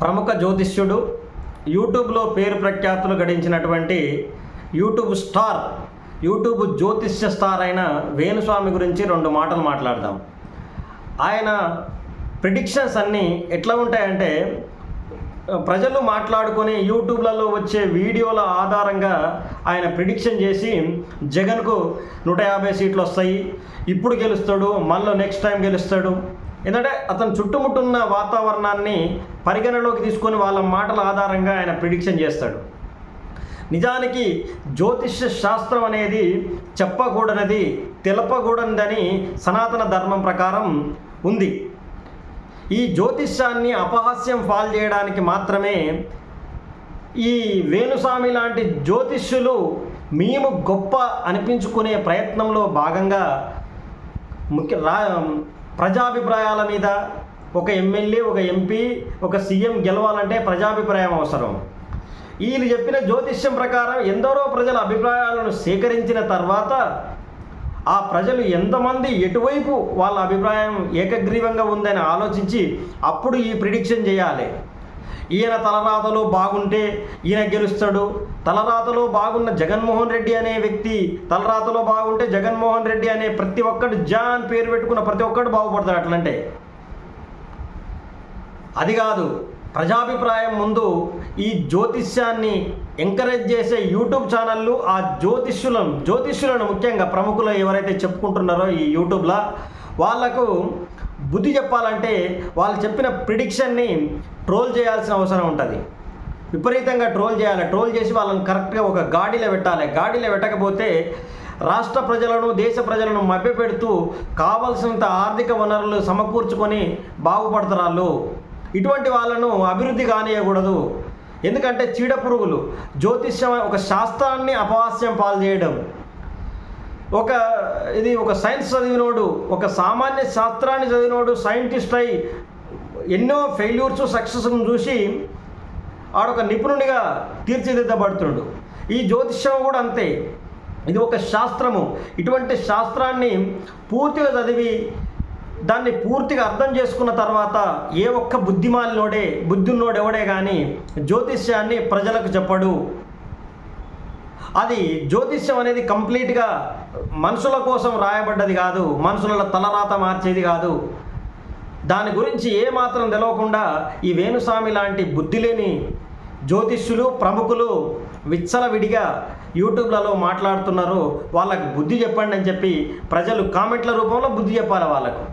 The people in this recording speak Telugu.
ప్రముఖ జ్యోతిష్యుడు యూట్యూబ్లో పేరు ప్రఖ్యాతులు గడించినటువంటి యూట్యూబ్ స్టార్ యూట్యూబ్ జ్యోతిష్య స్టార్ అయిన వేణుస్వామి గురించి రెండు మాటలు మాట్లాడదాం. ఆయన ప్రిడిక్షన్స్ అన్నీ ఎట్లా ఉంటాయంటే ప్రజలు మాట్లాడుకొని యూట్యూబ్లలో వచ్చే వీడియోల ఆధారంగా ఆయన ప్రిడిక్షన్ చేసి జగన్కు నూట యాభై సీట్లు వస్తాయి ఇప్పుడు గెలుస్తాడు మళ్ళీ నెక్స్ట్ టైం గెలుస్తాడు ఎందుకంటే అతను చుట్టుముట్టున్న వాతావరణాన్ని పరిగణలోకి తీసుకొని వాళ్ళ మాటల ఆధారంగా ఆయన ప్రిడిక్షన్ చేస్తాడు. నిజానికి జ్యోతిష్య శాస్త్రం అనేది చెప్పకూడనిది తెలపకూడనిదని సనాతన ధర్మం ప్రకారం ఉంది. ఈ జ్యోతిష్యాన్ని అపహాస్యం ఫాల్ చేయడానికి మాత్రమే ఈ వేణుస్వామి లాంటి జ్యోతిష్యులు మేము గొప్ప అనిపించుకునే ప్రయత్నంలో భాగంగా ముఖ్య రా ప్రజాభిప్రాయాల మీద ఒక ఎమ్మెల్యే ఒక ఎంపీ ఒక సీఎం గెలవాలంటే ప్రజాభిప్రాయం అవసరం. వీళ్ళు చెప్పిన జ్యోతిష్యం ప్రకారం ఎందరో ప్రజల అభిప్రాయాలను సేకరించిన తర్వాత ఆ ప్రజలు ఎంతమంది ఎటువైపు వాళ్ళ అభిప్రాయం ఏకగ్రీవంగా ఉందని ఆలోచించి అప్పుడు ఈ ప్రిడిక్షన్ చేయాలి. ఈయన తలరాతలో బాగుంటే ఈయన గెలుస్తాడు. తలరాతలో బాగున్న జగన్మోహన్ రెడ్డి అనే వ్యక్తి తలరాతలో బాగుంటే జగన్మోహన్ రెడ్డి అనే ప్రతి ఒక్కడు జాన్ పేరు పెట్టుకున్న ప్రతి ఒక్కడు బాగుపడతాడు అట్లంటే. అది కాదు ప్రజాభిప్రాయం ముందు ఈ జ్యోతిష్యాన్ని ఎంకరేజ్ చేసే యూట్యూబ్ ఛానళ్ళు ఆ జ్యోతిష్యులను జ్యోతిష్యులను ముఖ్యంగా ప్రముఖులు ఎవరైతే చెప్పుకుంటున్నారో ఈ యూట్యూబ్లో వాళ్ళకు బుద్ధి చెప్పాలంటే వాళ్ళు చెప్పిన ప్రిడిక్షన్ని ట్రోల్ చేయాల్సిన అవసరం ఉంటుంది. విపరీతంగా ట్రోల్ చేయాలి. ట్రోల్ చేసి వాళ్ళని కరెక్ట్గా ఒక గాడిలో పెట్టాలి. గాడిలో పెట్టకపోతే రాష్ట్ర ప్రజలను దేశ ప్రజలను మభ్యపెడుతూ కావలసినంత ఆర్థిక వనరులు సమకూర్చుకొని బాగుపడతారు. వాళ్ళు ఇటువంటి వాళ్ళను అభివృద్ధి కానియకూడదు ఎందుకంటే చీడ పురుగులు జ్యోతిష్యం ఒక శాస్త్రాన్ని అపహాస్యం పాలు చేయడం ఒక ఇది ఒక సైన్స్ చదివినోడు ఒక సామాన్య శాస్త్రాన్ని చదివినోడు సైంటిస్ట్ అయి ఎన్నో ఫెయిల్యూర్స్ సక్సెస్ను చూసి ఆడొక నిపుణుడిగా తీర్చిదిద్దబడుతున్నాడు. ఈ జ్యోతిష్యం కూడా అంతే. ఇది ఒక శాస్త్రము. ఇటువంటి శాస్త్రాన్ని పూర్తిగా చదివి దాన్ని పూర్తిగా అర్థం చేసుకున్న తర్వాత ఏ ఒక్క బుద్ధిమాలినోడే బుద్ధున్నోడెవడే కానీ జ్యోతిష్యాన్ని ప్రజలకు చెప్పడు. అది జ్యోతిష్యం అనేది కంప్లీట్గా మనుషుల కోసం రాయబడ్డది కాదు. మనుషుల తలరాత మార్చేది కాదు. దాని గురించి ఏమాత్రం తెలవకుండా ఈ వేణుస్వామి లాంటి బుద్ధి లేని జ్యోతిష్యులు ప్రముఖులు విచ్చలవిడిగా యూట్యూబ్లలో మాట్లాడుతున్నారు. వాళ్ళకు బుద్ధి చెప్పండి అని చెప్పి ప్రజలు కామెంట్ల రూపంలో బుద్ధి చెప్పాలి వాళ్ళకు.